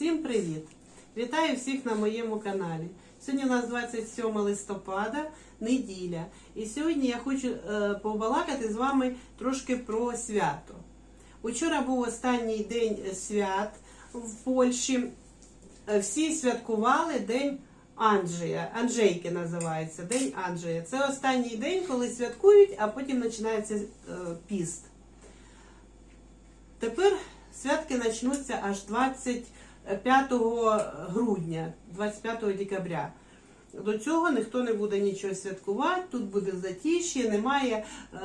Всім привіт! Вітаю всіх на моєму каналі. Сьогодні у нас 27 листопада, неділя. І сьогодні я хочу е, побалакати з вами трошки про свято. Учора був останній день свят в Польщі. Е, Всі святкували День Анджея. Анджейки називається День Анджея. Це останній день, коли святкують, а потім починається е, піст. Тепер святки почнуться аж 25 грудня, 25 декабря. До цього ніхто не буде нічого святкувати, тут буде затиш'я, немає е,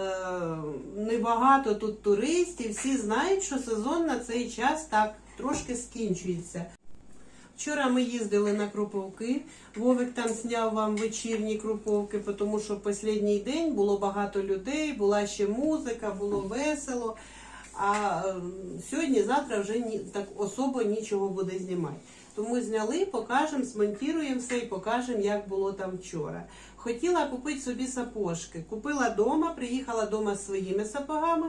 небагато тут туристів. Всі знають, що сезон на цей час так трошки скінчується. Вчора ми їздили на Круповки. Вовик там зняв вам вечірні Круповки, тому що останній день було багато людей, була ще музика, було весело. А е, сьогодні, завтра вже так особо нічого буде знімати. Тому зняли, покажемо, змонтуємо все і покажемо, як було там вчора. Хотіла купити собі сапожки. Купила вдома, приїхала дома своїми сапогами.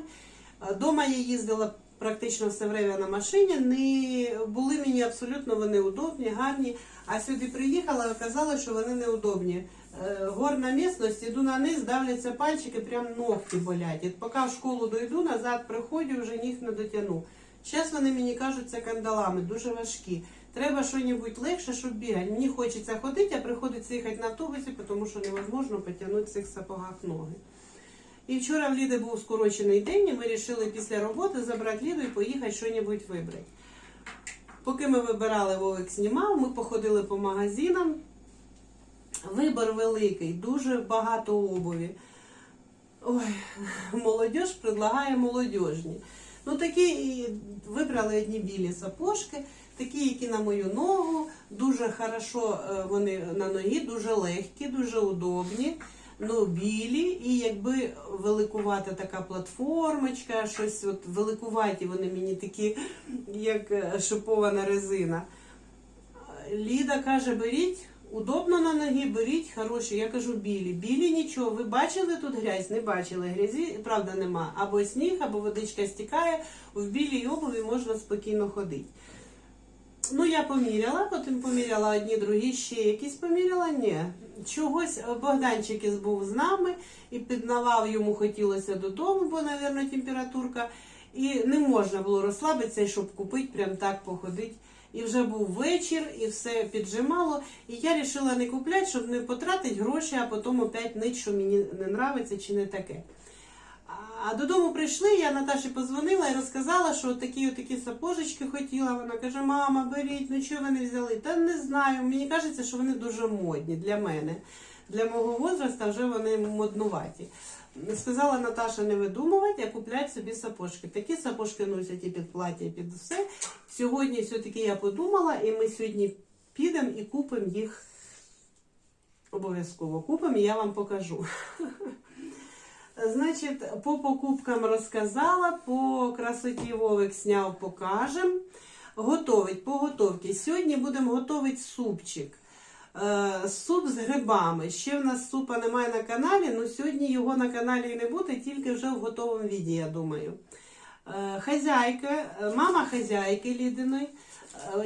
Е, Дома я їздила практично все время на машині. Не були мені абсолютно вони удобні, гарні. А сюди приїхала, оказалось, що вони неудобні. Е, Горна місцевість, іду на низ, давляться пальчики, прям ногті болять. Поки в школу дойду, назад приходжу, вже ніг не дотягну. Зараз вони мені кажуться кандалами, дуже важкі. Треба щось легше, щоб бігати. Мені хочеться ходити, а приходиться їхати на автобусі, тому що невозможно потягнути в цих сапогах ноги. І вчора в Ліди був скорочений день, і ми вирішили після роботи забрати Ліду і поїхати щось вибрати. Поки ми вибирали, Вовик знімав, ми походили по магазинам. Вибор великий, дуже багато обуві. Ой, молодіж предлагає молодіжні. Ну, такі вибрали одні білі сапожки, такі, які на мою ногу, дуже хорошо е, вони на ногі, дуже легкі, дуже удобні. Ну, білі і якби великувата така платформочка, щось от великуваті вони мені такі, як е, шипована резина. Ліда каже, беріть, удобно на ноги, беріть хороші. Я кажу, білі. Білі нічого. Ви бачили тут грязь? Не бачили. Грязі, правда, нема. Або сніг, або водичка стікає. В білій обуві можна спокійно ходити. Ну, я поміряла, потім поміряла одні, другі, ще якісь поміряла. Ні. Чогось Богданчик із був з нами і піднавав йому хотілося додому, бо, мабуть, температурка. І не можна було розслабитися, щоб купити, прям так походити. І вже був вечір, і все піджимало. І я вирішила не купляти, щоб не потратити гроші, а потім опять нить, що мені не нравиться чи не таке. А додому прийшли, я Наташі позвонила і розказала, що такі такі сапожечки хотіла. Вона каже: Мама, беріть, ну чого ви не взяли? Та не знаю. Мені кажеться, що вони дуже модні для мене. Для мого возраста вже вони моднуваті. Сказала Наташа не видумувати, а купляти собі сапожки. Такі сапожки носять і під плаття, і під все. Сьогодні все-таки я подумала, і ми сьогодні підемо і купимо їх. Обов'язково купимо, і я вам покажу. Значить, по покупкам розказала, по красоті Вовик сняв, покажем. Готовить, по готовці. Сьогодні будемо готувати супчик. Е, суп з грибами. Ще в нас супа немає на каналі, але сьогодні його на каналі і не буде, тільки вже в готовому віді, я думаю. Е, хазяйка, мама хазяйки Лідиної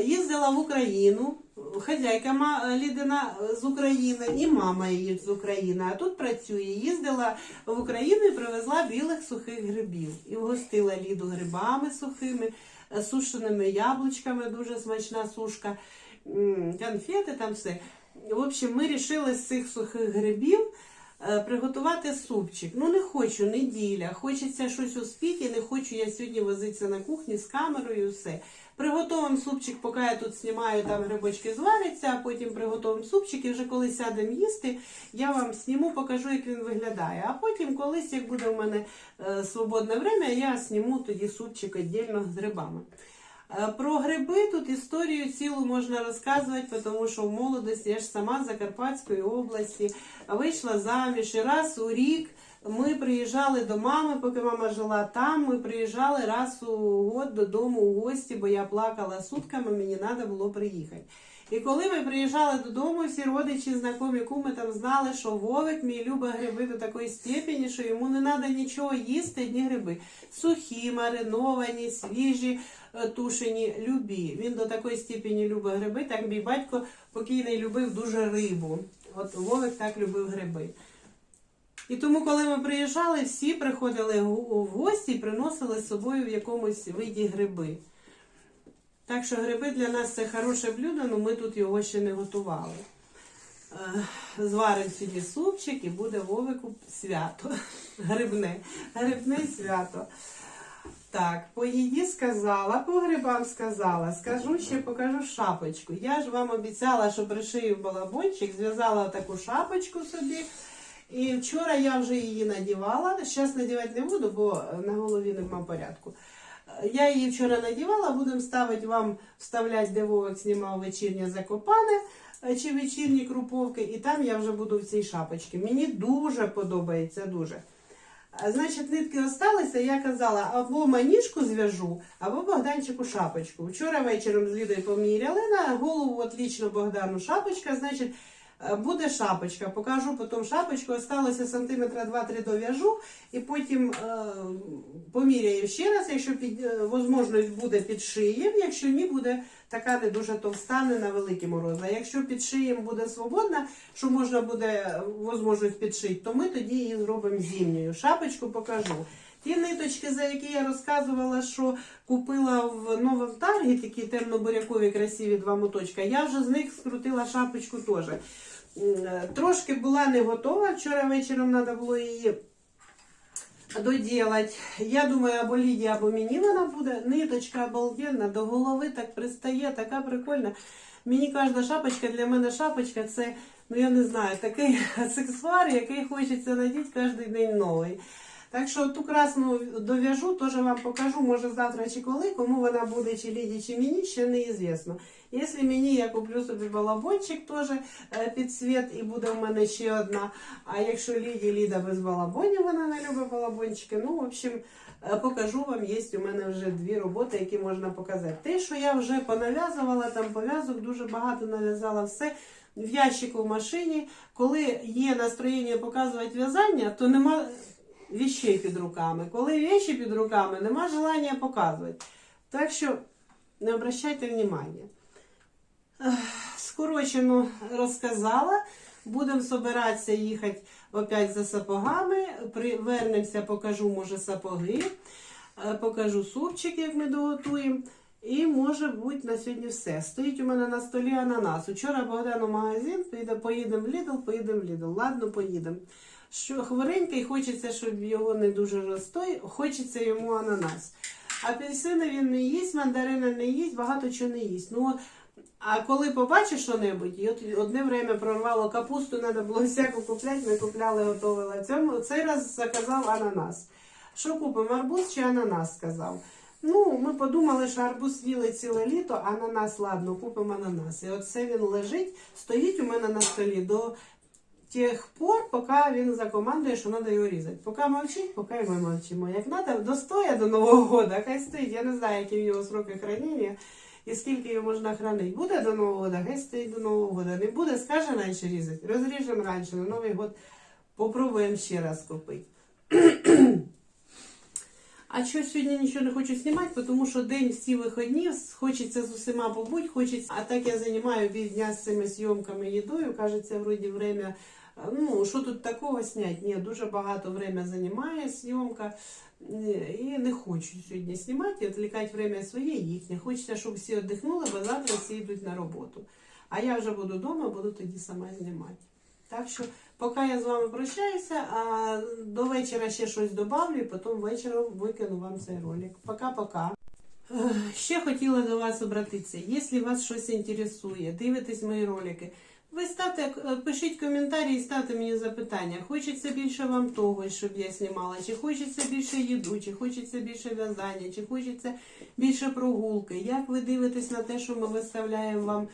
їздила в Україну. Хазяйка ма- Лідина з України і мама її з України. А тут працює. Їздила в Україну і привезла білих сухих грибів. І вгостила Ліду грибами сухими, е, сушеними яблучками, дуже смачна сушка, конфети там все. В общем, ми вирішили з цих сухих грибів е, приготувати супчик. Ну, не хочу, неділя. Хочеться щось успіти, не хочу я сьогодні возитися на кухні з камерою і все. Приготуємо супчик, поки я тут знімаю, там грибочки зваряться, а потім приготуємо супчик і вже коли сядемо їсти, я вам зніму, покажу, як він виглядає. А потім колись, як буде в мене е, свободне время, я зніму тоді супчик віддільно з грибами. Е, Про гриби тут історію цілу можна розказувати, тому що в молодості я ж сама з Закарпатської області вийшла заміж і раз у рік Ми приїжджали до мами, поки мама жила там. Ми приїжджали раз у год додому у гості, бо я плакала сутками, мені треба було приїхати. І коли ми приїжджали додому, всі родичі, знайомі куми там знали, що Вовик мій любить гриби до такої степені, що йому не треба нічого їсти, одні гриби. Сухі, мариновані, свіжі, е, тушені, любі. Він до такої степені любить гриби, так мій батько покійний любив дуже рибу. От Вовик так любив гриби. І тому, коли ми приїжджали, всі приходили в гості і приносили з собою в якомусь виді гриби. Так що гриби для нас це хороше блюдо, але ми тут його ще не готували. Е, Зваримо сьогодні супчик і буде Вовику свято. Грибне. Грибне свято. Так, по їді сказала, по грибам сказала. Скажу ще покажу шапочку. Я ж вам обіцяла, що пришию балабончик, зв'язала таку шапочку собі. І вчора я вже її надівала. Зараз надівати не буду, бо на голові нема порядку. Я її вчора надівала, будемо ставити вам, вставляти, де Вовик знімав вечірнє закопане е, чи вечірні круповки, і там я вже буду в цій шапочці. Мені дуже подобається, дуже. Значить, нитки осталися, я казала, або маніжку зв'яжу, або Богданчику шапочку. Вчора вечором з Лідою поміряли на голову отлично Богдану шапочка, значить, е, буде шапочка. Покажу потім шапочку, осталося сантиметра 2-3 дов'яжу, і потім е, поміряю ще раз, якщо під, е, можливість буде під шиєм, якщо ні, буде така не дуже товста, не на великі морози. Якщо під шиєм буде свободна, що можна буде е, можливість підшити, то ми тоді її зробимо зимньою. Шапочку покажу. Ті ниточки, за які я розказувала, що купила в новому таргі, такі темно-бурякові красиві два моточка, я вже з них скрутила шапочку теж. Е, Трошки була не готова. Вчора вечором треба було її доділати. Я думаю, або Ліді, або мені вона буде. Ниточка обалденна, до голови так пристає, така прикольна. Мені кожна шапочка, для мене шапочка це, ну я не знаю, такий аксесуар, який хочеться надіти кожен день новий. Так що ту красну дов'яжу, теж вам покажу, може завтра чи коли, кому вона буде, чи Ліді, чи мені, ще неізвісно. Якщо мені, я куплю собі балабончик теж е, під світ і буде в мене ще одна. А якщо Ліді, Ліда без балабонів, вона не любить балабончики. Ну, в общем, е, покажу вам, є у мене вже дві роботи, які можна показати. Те, що я вже понав'язувала, там пов'язок дуже багато нав'язала все. В ящику в машині, коли є настроєння показувати в'язання, то нема віщей під руками. Коли віші під руками, нема желання показувати. Так що не обращайте внимання. Скорочено розказала. Будемо збиратися їхати опять за сапогами. Вернемося, покажу, може, сапоги, е, покажу супчик, як ми доготуємо. І може бути на сьогодні все. Стоїть у мене на столі ананас. Учора Богдан у магазин, поїдемо в Lidl, поїдемо в Lidl. Ладно, поїдемо. Що хворенький, хочеться, щоб його не дуже розстой, хочеться йому ананас. Апельсини він не їсть, мандарини не їсть, багато чого не їсть. Ну, а коли побачиш що-небудь, і от одне время прорвало капусту, треба було всяку купляти, ми купляли, готували. Цьому цей раз заказав ананас. Що купимо, арбуз чи ананас сказав. Ну, ми подумали, що арбуз їли ціле літо, ананас, ладно, купимо ананас. І от це він лежить, стоїть у мене на столі до тих пор, поки він закомандує, що треба його різати. Поки мовчить, поки ми мовчимо. Як треба, достоя до Нового року, хай стоїть. Я не знаю, які в нього сроки хранення і скільки його можна хранити. Буде до Нового року, хай стоїть до Нового року. Не буде, скаже раніше різати. Розріжемо раніше, на Новий год попробуємо ще раз купити. А що сьогодні нічого не хочу знімати, тому що день всі вихідні, хочеться з усіма побути, хочеться. А так я займаю півдня з цими зйомками їдою. Кажеться, вроді время. Ну, що тут такого зняти? Ні, дуже багато время займає зйомка. І не хочу сьогодні знімати, відвлікати время своє і їхнє. Хочеться, щоб всі віддихнули, бо завтра всі йдуть на роботу. А я вже буду вдома, буду тоді сама знімати. Так що, поки я з вами прощаюся, а до вечора ще щось добавлю, і потім вечором викину вам цей ролик. Пока-пока. Ще хотіла до вас обратитися. Якщо вас щось інтересує, дивитесь мої ролики, Ви ставте, е, пишіть коментарі і ставте мені запитання. Хочеться більше вам того, щоб я знімала, чи хочеться більше їду, чи хочеться більше в'язання, чи хочеться більше прогулки. Як ви дивитесь на те, що ми виставляємо вам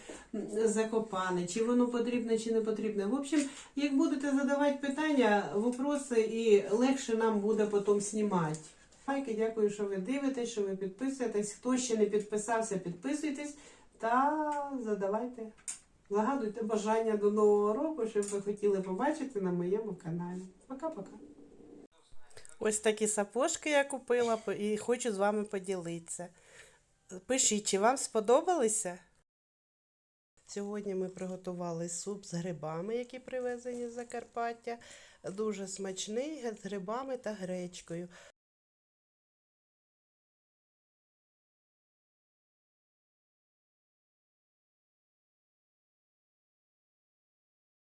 закопане, чи воно потрібне, чи не потрібне. В общем, як будете задавати питання, вопроси, і легше нам буде потім знімати. Лайки, дякую, що ви дивитесь, що ви підписуєтесь. Хто ще не підписався, підписуйтесь та задавайте. Загадуйте бажання до нового року, що ви хотіли побачити на моєму каналі. Пока-пока. Ось такі сапожки я купила і хочу з вами поділитися. Пишіть, чи вам сподобалися? Сьогодні ми приготували суп з грибами, які привезені з Закарпаття. Дуже смачний з грибами та гречкою.